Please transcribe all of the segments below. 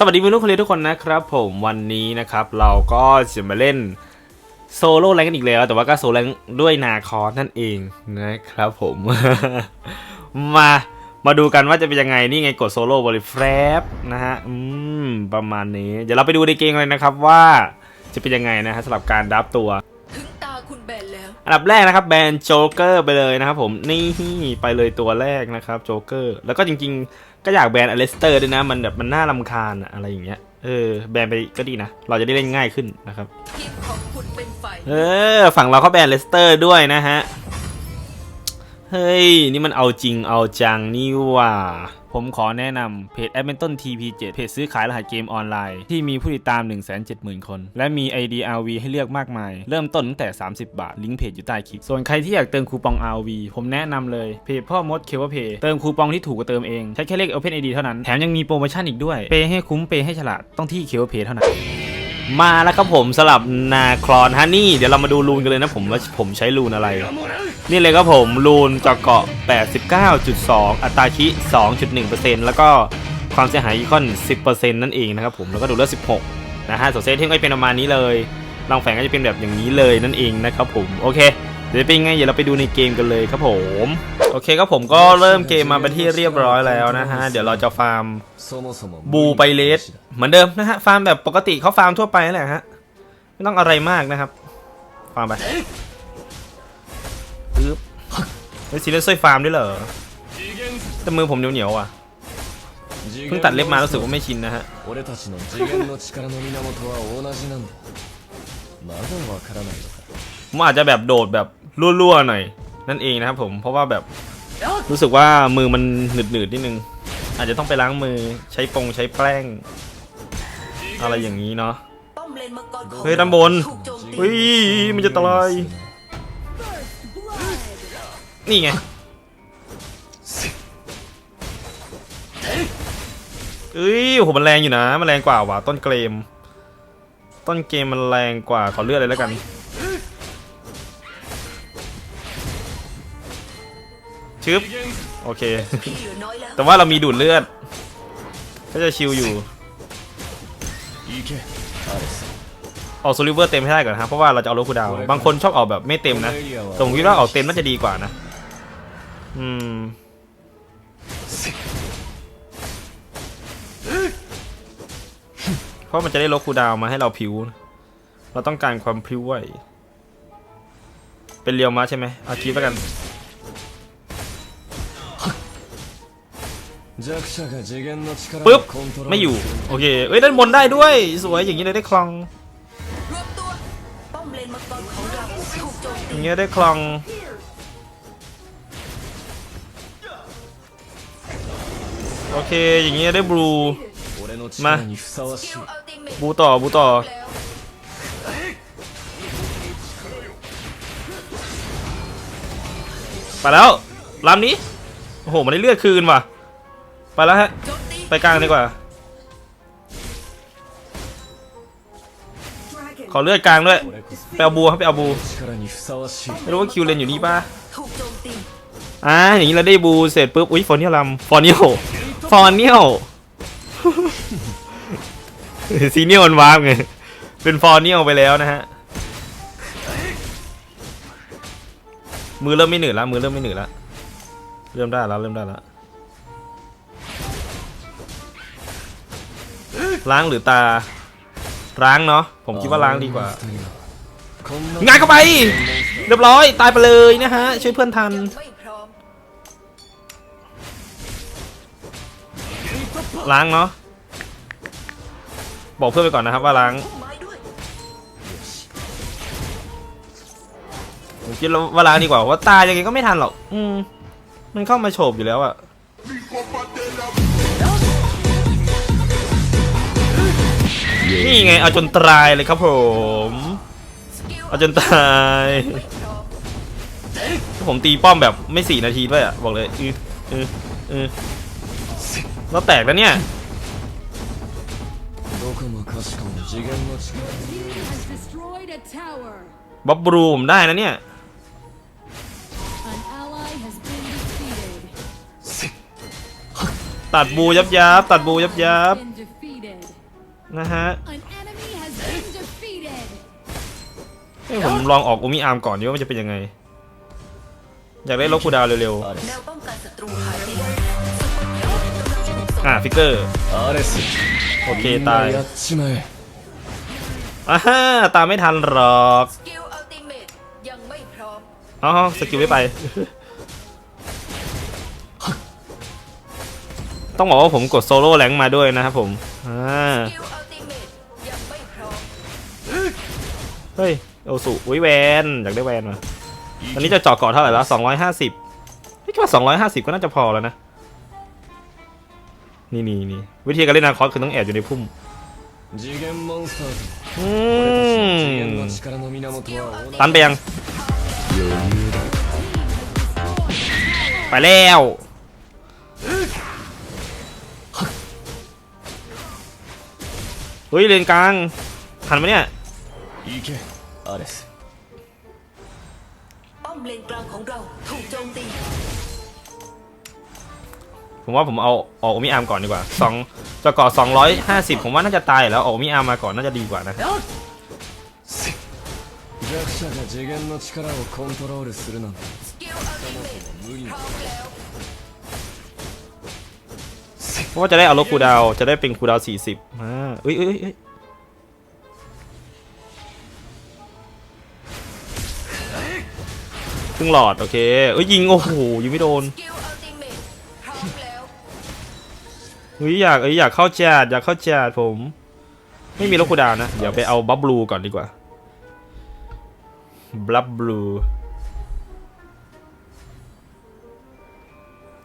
สวัสดีเพื่อนๆคนเรียนทุกคนนะครับผมวันนี้นะครับเราก็จะมาเล่นโซโล่แรงกันอีกแล้ว แต่ว่าก็โซโล่แรงด้วยนาคอสนั่นเองนะครับผม มามาดูกันว่าจะเป็นยังไงนี่ไงกดโซโล่บริแฟบนะฮะอืมประมาณนี้ เดี๋ยวเราไปดูในเกมเลยนะครับว่าจะเป็นยังไงนะฮะสำหรับการดับตัวถึงตาคุณแบนแล้วอันดับแรกนะครับแบนโจ๊กเกอร์ไปเลยนะครับผมนี่ไปเลยตัวแรกนะครับโจ๊กเกอร์แล้วก็จริงๆ ก็อยากแบนอเลสเตอร์ด้วยนะ มันแบบมันน่ารำคาญอะอะไรอย่างเงี้ย เออ แบนไปก็ดีนะ เราจะได้เล่นง่ายขึ้นนะครับ ทีมของคุณเป็นฝ่ายเออ ฝั่งเราเขาแบนเลสเตอร์ด้วยนะฮะ เฮ้ย นี่มันเอาจริงเอาจังนี่หว่า ผมขอแนะนำเพจ a d m i n t o n TP7 เพจซื้อขายรหัสเกมออนไลน์ ที่มีผู้ติดตาม 170,000 คน และมี ID RV ให้เลือกมากมาย เริ่มต้นตั้งแต่ 30 บาท ลิงก์เพจอยู่ใต้คลิป ส่วนใครที่อยากเติมคูปอง RV ผมแนะนำเลยเพจพ่อมดเคเวเพเติมคูปองที่ถูกกว่าเติมเอง ใช้แค่เลข Open ID เท่านั้น แถมยังมีโปรโมชั่นอีกด้วย เปย์ให้คุ้ม เปย์ให้ฉลาด ต้องที่เคเวเพเท่านั้นมาแล้วครับผมสลับนาคลอนฮันนี่ เดี๋ยวเรามาดูรูนกันเลยนะผมว่าผมใช้รูนอะไร นี่เลยครับผมรูนเจาะเกาะ 89.2 อัตราคิ2.1%แล้วก็ความเสียหายอีคอน 10%นั่นเองนะครับผมแล้วก็ดูเลือด16 นะฮะส่วนเซตเทมก็จะเป็นประมาณนี้เลยลองแฝงก็จะเป็นแบบอย่างนี้เลยนั่นเองนะครับผมโอเคเดี๋ยวเป็นไงเดี๋ยวเราไปดูในเกมกันเลยครับผมโอเคครับผมก็เริ่มเกมมาเป็นที่เรียบร้อยแล้วนะฮะเดี๋ยวเราจะฟาร์มบูไปเลสเหมือนเดิมนะฮะฟาร์มแบบปกติเขาฟาร์มทั่วไปนั่นแหละฮะไม่ต้องอะไรมากนะครับฟาร์มไป ปึ๊บเฮ้ยซีเรียสซอยฟาร์มด้วยเหรอแต่มือผมเหนียวๆว่ะเพิ่งตัดเล็บมารู้สึกว่าไม่ชินนะฮะผมอาจจะแบบโดดแบบรั่วๆหน่อย นั่นเองนะครับผมเพราะว่าแบบรู้สึกว่ามือมันหนืดๆนิดนึง อาจจะต้องไปล้างมือใช้ปงใช้แป้ง อะไรอย่างนี้เนาะเฮ้ยด้านบนเฮ้ยมันจะตาย นี่ไงเอ้ยโหมันแรงอยู่นะ มันแรงกว่าว่ะต้นเกม ต้นเกมมันแรงกว่าขอเลือดเลยแล้วกัน ชึบ โอเค แต่ว่าเรามีดูดเลือด ก็จะชิวอยู่ออกโซลิเวอร์เต็มให้ได้ก่อนนะเพราะว่าเราจะเอาลูกคูดาว บางคนชอบออกแบบไม่เต็มนะแต่ผมคิดว่าออกเต็มน่าจะดีกว่านะ เพราะมันจะได้ลดคูดาวมาให้เราผิว เราต้องการความผิวไหวเป็นเรียวมาใช่ไหมเอาคีบแล้กันปึ๊บ ไม่อยู่ โอเค เอ้ยด้านบนได้ด้วย สวยอย่างนี้เลยได้คลองอย่างเงี้ยได้คลอง โอเค อย่างเงี้ยได้บลู มาบูต่อบูต่อ ไปแล้วลำนี้ โอ้โห มันได้เลือดคืนว่ะ ไปแล้วฮะ ไปกลางดีกว่า ขอเลือดกลางด้วย ไปเอาบูครับ ไปเอาบู ไม่รู้ว่าคิวเลนอยู่นี่ปะอ่าอย่างนี้เราได้บูเสร็จปุ๊บ อุ้ยฟอนนี่ลำฟอนนี่โห ฟอนเนียลซีเนียลมันวาร์ปไง เป็นฟอนเนียลไปแล้วนะฮะ มือเริ่มไม่หนืดล้วมือเริ่มไม่หนืดล้วเริ่มได้แล้วเริ่มได้แล้วล้างหรือตาล้างเนาะผมคิดว่าล้างดีกว่างานเข้าไป เรียบร้อยตายไปเลยนะฮะช่วยเพื่อนทัน ล้างเนาะบอกเพื่อนไปก่อนนะครับว่าล้างพุ่มไม้ด้วยผมคิดว่าล้างดีกว่าว่าตายยังไงก็ไม่ทันหรอก อืม มันเข้ามาโฉบอยู่แล้วอะนี่ไงเอาจนตายเลยครับผม เอาจนตาย ผมตีป้อมแบบไม่สี่นาทีด้วยอะบอกเลยอืออืออือ เราแตกแล้วเนี่ยบ๊อบบรูมได้นะเนี่ยตัดบูยับยับตัดบูยับยับนะฮะให้ผมลองออกอุมิอาร์มก่อนดีว่ามันจะเป็นยังไง อยากได้ลบคูดาวเร็วๆ อ่าฟิกเกอร์โอเคตายอ่าฮ่ตามไม่ทันหรอกสกิลอัลติเมตยังไม่พร้อมอ๋อสกิลไม่ไป ต้องบอกว่าผมกดโซโล่แรงมาด้วยนะครับผมอ่าเฮ้ยโอสุอุ้ยแวนอยากได้แวนมาตอนนี้จะเจาะเกาะเท่าไหร่แล้ว250ไม่คิดว่า250 ก็น่าจะพอแล้วนะ นี่นี่นี่วิธีการเล่นนาคอสคือต้องแอบอยู่ในพุ่มตันไปยังไปแล้วเฮ้ยเลนกลางหันมาเนี่ยป้อมเลนกลางของเราถูกโจมตี ผมว่าผมเอาออกโอมิอาร์มก่อนดีกว่าสองจะก่อสองร้อยห้าสิบผมว่าน่าจะตายแล้วออกโอมิอาร์มมาก่อนน่าจะดีกว่านะ 弱者が次元の力をコントロールするなんて สกิลอัลติเมต 無理 พร้อมแล้ว เพราะว่าจะได้เอาลบคูลดาวน์จะได้เป็นคูลดาวสี่สิบอ่าเอ้ยเอ้ยเอ้ยครึ่งหลอด โอเค เอ้ยยิง โอ้โห ยิงไม่โดน เฮ้ยอยากเอ้ยอยากเข้าแจดอยากเข้าแจดผม ไม่มีลบคูดาวนะเดี๋ยวไปเอาบับบลูก่อนดีกว่าบับบลู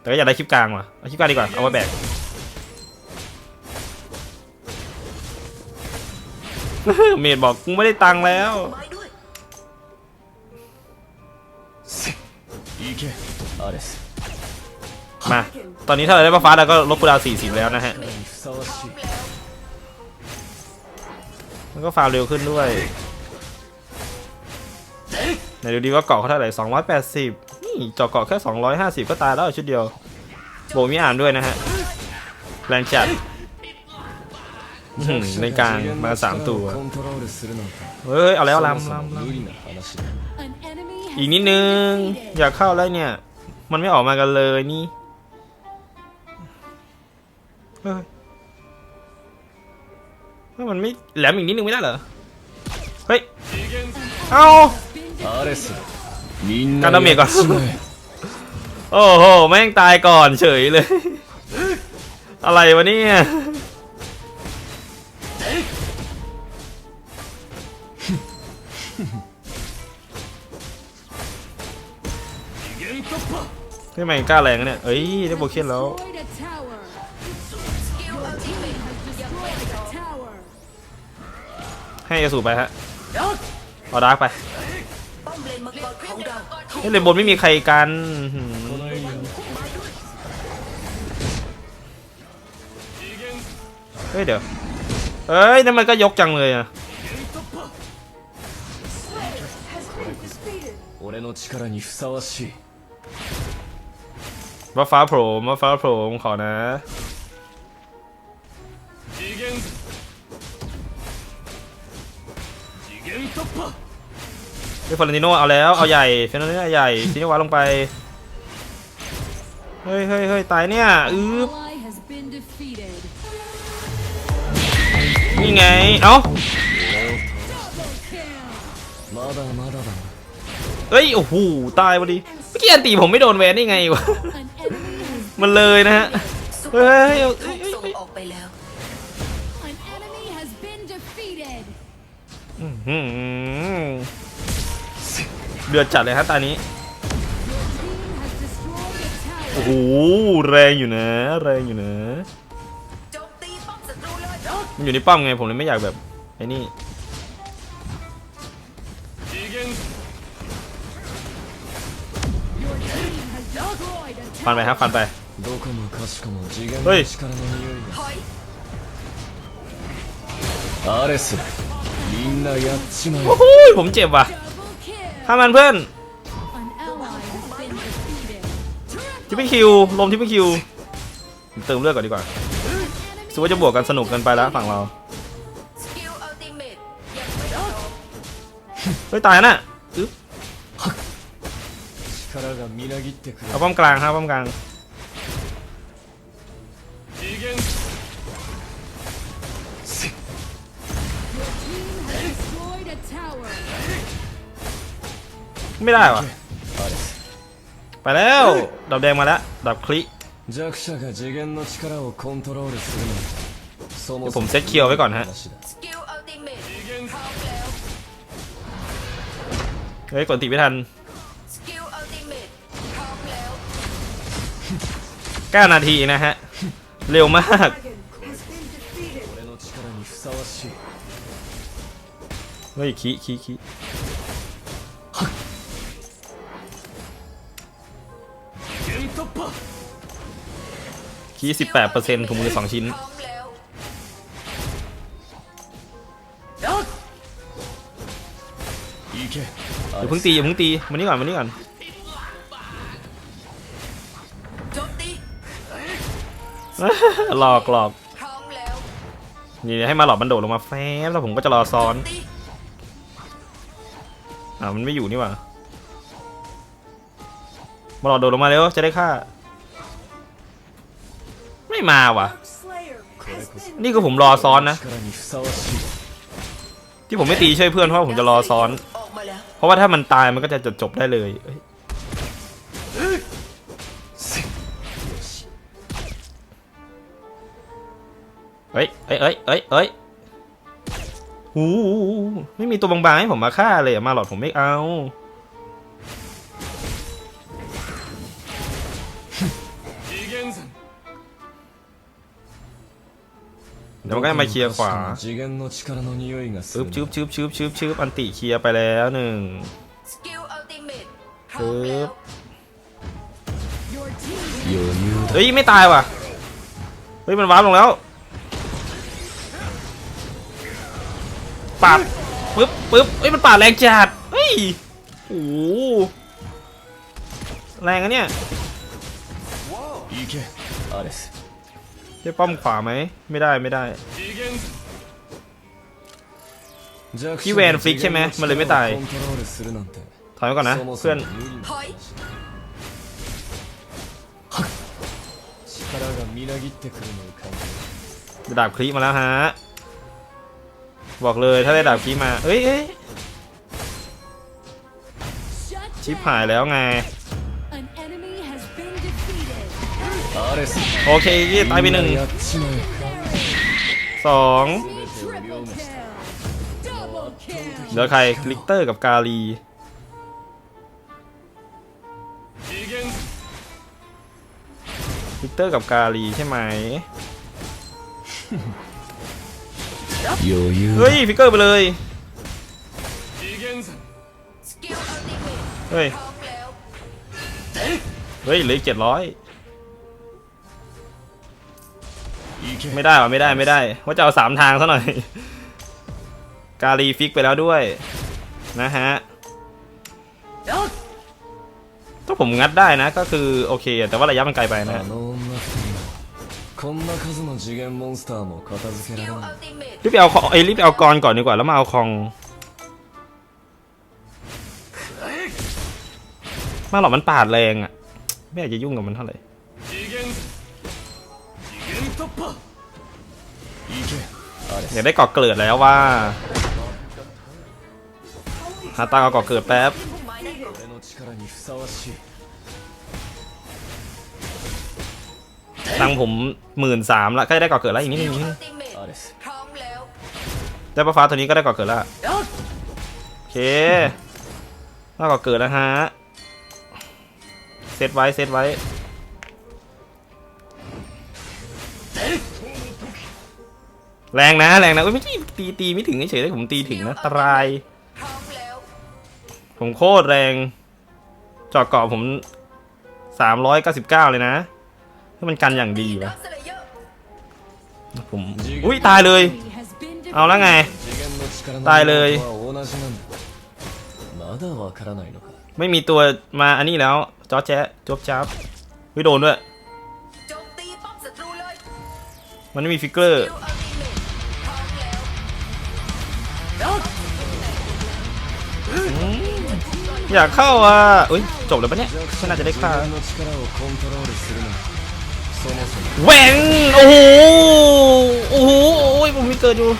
แต่ก็อยากได้คลิปกลางว่ะเอาคลิปกลางดีกว่าเอาไว้แบกเมดบอกกูไม่ได้ตังค์แล้ว ตอนนี้ถ้าเราได้ฟ้าเราก็ลบกูดาวสี่สิบแล้วนะฮะมันก็ฟาวเร็วขึ้นด้วยไหนดูดีว่าเกาะเขาเท่าไหร่สองร้อยแปดสิบนี่จอเกาะแค่สองร้อยห้าสิบก็ตายแล้วชุดเดียวโบมีอ่านด้วยนะฮะแรงจัดในการมาสามตัว เฮ้ย เอาแล้วลำลำอีกนิดนึง อยากเข้าแล้วเนี่ย มันไม่ออกมากันเลยนี่ เฮ้ยเฮ้ยมันไม่แหลมอีกนิดนึงไม่ได้เหรอ เฮ้ย เอ้า アレスみんなガンダムメーカーやっちまえ โอ้โห แม่งตายก่อนเฉยเลย อะไรวะเนี่ย ทำไมกล้าแรงอะเนี่ย เอ้ย ได้โบเคนแล้ว ให้อสูไปฮะเอาดาร์กไปเฮ้ยเลนบนไม่มีใครกันเฮ้ยเดี๋ยวเอ้ยนั่นมันก็ยกจังเลยอะว่าฟ้าโผล่ว่าฟ้าโผล่ขอนะ ด้ฟอร์นิโนเอาแล้วเอาใหญ่เฟนโนเนใหญ่ซินิวาลงไปเฮ้ยเฮ้ยเฮ้ยตายเนี่ยอืบนี่ไงเอ้าเฮ้ยโอ้โหตายพอดีเมื่อกี้อันตีผมไม่โดนแวนได้ไงวะมันเลยนะฮะเฮ้ย เดือดจัดเลยฮะตอนนี้ Your team has destroyed a โอ้ tower. โห แรงอยู่นะ แรงอยู่นะ โจมตีป้อมศัตรูเลย มันอยู่ในป้อมไง ผมเลยไม่อยากแบบไอ้นี่ 次元 Your team has destroyed a ฟันไป tower. ครับฟันไป どこもかしこも次元のはい力の匂い ถอย がアレスみんなやっちまえ โอ้โหผมเจ็บว่ะถ้ามันเพื่อนทิปเปิลคิวลมทิปเปิลคิวเติมเลือดก่อนดีกว่าซึ่ว่าจะบวกกันสนุกกันไปแล้วฝั่งเราเฮ้ยตายน่ะเอาป้อมกลางครับป้อมกลาง ไม่ได้วะ アレス ไปแล้วดอกแดงมาแล้วดอกคลิ 弱者が次元の力をコントロールするなんてそも เดี๋ยว そ ผม も เซตเคียวไว้ก่อนฮะ 話だ สกิลอัลติเมทพร้อมแล้ว เฮ้ยกดติไม่ทัน สกิลอัลติเมทพร้อมแล้ว 9นาทีนะฮะ เร็วมาก 俺の力にふさわしい เฮ้ยขี้ขี้ขี้ คีสิบแปดเปอร์เซ็นต์ถุงมือสองชิ้น อย่าเพิ่งตีอย่าเพิ่งตีมานี่ก่อนมานี่ก่อนหลอกหลอกนี่ให้มาหลอกมันโดดลงมาแฟบแล้วผมก็จะรอซ้อน อ่ามันไม่อยู่นี่หว่า มาหลอดโดดลงมาเร็วจะได้ฆ่า ไม่มาวะนี่ก็ผมรอซ้อนนะ ที่ผมไม่ตีช่วยเพื่อนเพราะผมจะรอซ้อน เพราะว่าถ้ามันตายมันก็จะจบจบได้เลยเอ้ยเอ้ยเอ้ยเอ้ยเอ้ยหูไม่มีตัวบางๆให้ผมมาฆ่าเลยมาหลอดผมไม่เอา เดี๋ยวมันก็จะมาเคลียร์ขวาชึบชึบชึบชึบชึบชึบอันติเคลียร์ไปแล้วหนึ่งชึบเฮ้ยไม่ตายว่ะ เฮ้ยมันวาร์ปลงแล้วปาดปึ๊บปึ๊บเฮ้ยมันปาดแรงจัดเฮ้ยโอ้แรงอะเนี่ย จะป้อมขวาไหม ไม่ได้ไม่ได้พี่แวนฟิกใช่ไหมมันเลยไม่ตาย ถอยก่อนนะ เพื่อนดาบคลีมาแล้วฮะ บอกเลยถ้าได้ดาบคลีมา เอ้ยชิปหายแล้วไง โอเคยี่ตายไปหนึ่งสองเหลือใครลิกเตอร์กับกาลีลิกเตอร์กับกาลีใช่ไหมเฮ้ยฟิกเกอร์ไปเลยเฮ้ยเฮ้ยเหลือเจ็ดร้อย ไม่ได้ว่ะไม่ได้ไม่ได้ ว่าจะเอาสามทางซะหน่อย กาลีฟิกไปแล้วด้วย นะฮะถ้าผมงัดได้นะก็คือโอเค แต่ว่าระยะมันไกลไปนะรีบไปเอาไอ้รีบเอากรก่อนดีกว่าแล้วมาเอาคองมาหรอกมันปาดแรงอะ ไม่อยากจะยุ่งกับมันเท่าไหร่ อยาได้ก่อเกิดแล้วว่าฮาตาเอากาะเกิดแป๊บตังผมหมื่นสามละใกล้ได้ก่อเกิดแล้วอีกนิดนึงได้ประฟ้าตัวนี้ก็ได้ก่อเกิดแล้วโอเคได้ก่อเกิดแล้วฮะเซตไว้เซตไว้ แรงนะแรงนะอุ้ยไม่ใช่ตีตีไม่ถึงเฉยๆแต่ผมตีถึงนะตราย พร้อมแล้ว ผมโคตรแรงเจอเกาะผมสามร้อยเก้าสิบเก้าเลยนะให้มันกันอย่างดี ดั วะ กสเลเยอร์ ผมอุ้ยตายเลย Enemy has been เอาแล้วไง 次元の力の大類源は同じなんだまだわからないのか ไม่มีตัวมาอันนี้แล้วจอแจ๊ะจบจับวิโดนด้วย โจมตีป้อมศัตรูเลย มันไม่มีฟิกเกอร์ สกิลอัลติเมทพร้อ อยากเข้าอะอุ้ยจบแล้วปะเนี่ยฉันน่าจะได้ฆ่าแหวงโอ้โหโอ้โหโอ้ยผมมีเกิดอยู่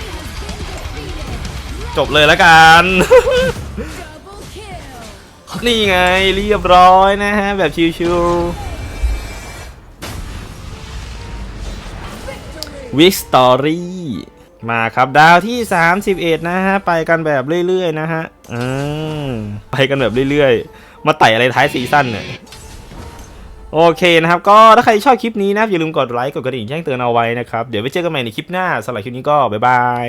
จบเลยแล้วกัน นี่ไงเรียบร้อยนะฮะ แบบชิวๆวิกตอรี่ มาครับดาวที่ 31 นะฮะ ไปกันแบบเรื่อยๆ นะฮะอืมไปกันแบบเรื่อยๆ มาไต่อะไรท้ายซีซั่นเนี่ยโอเคนะครับ ก็ถ้าใครชอบคลิปนี้นะอย่าลืมกดไลค์กดกระดิ่งแจ้งเตือนเอาไว้นะครับ เดี๋ยวไปเจอกันใหม่ในคลิปหน้าสำหรับคลิปนี้ก็บ๊ายบาย